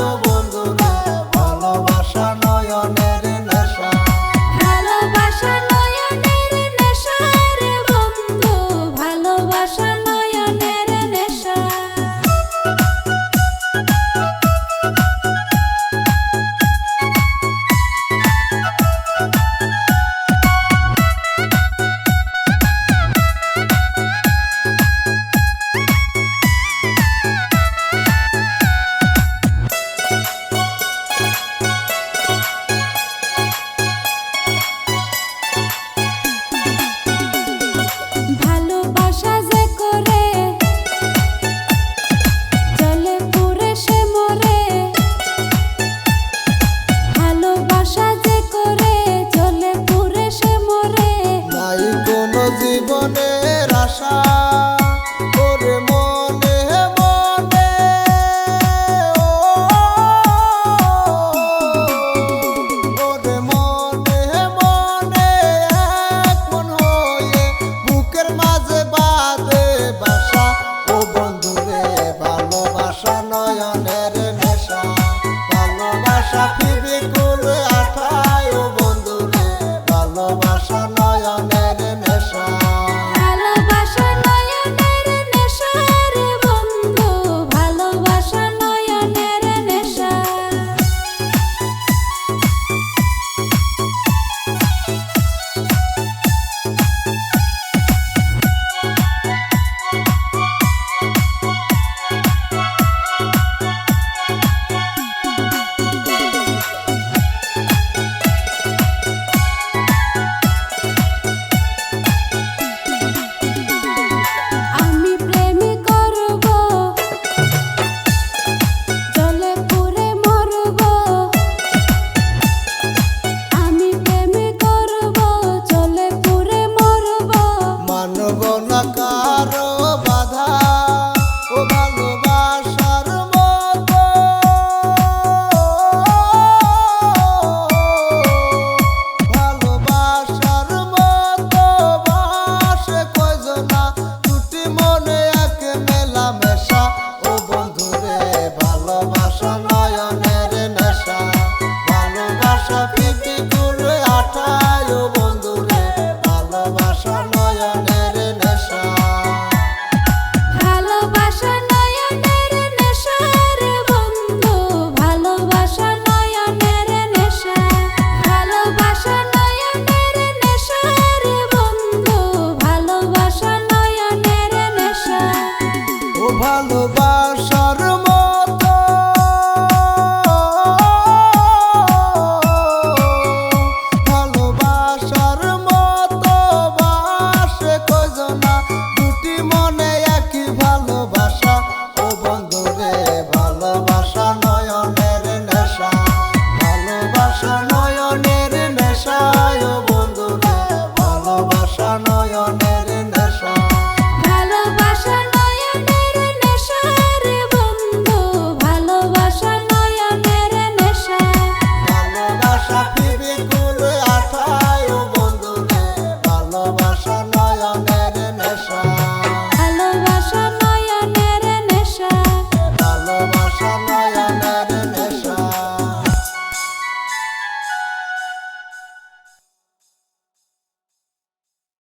no voy. সাথী বিকুল আশায় ভালোবাসা নয়নের নেশা ভালোবাসা পিপি করে আঠায় বন্ধুরে ভালোবাসা নয়নের নেশা। ভালোবাসা নয়নের নেশা রে বন্ধু ভালোবাসা নয়নের নেশা। ভালোবাসা নয়নের নেশা রে বন্ধু ভালোবাসা নয়নের নেশা। ও ভালোবাসার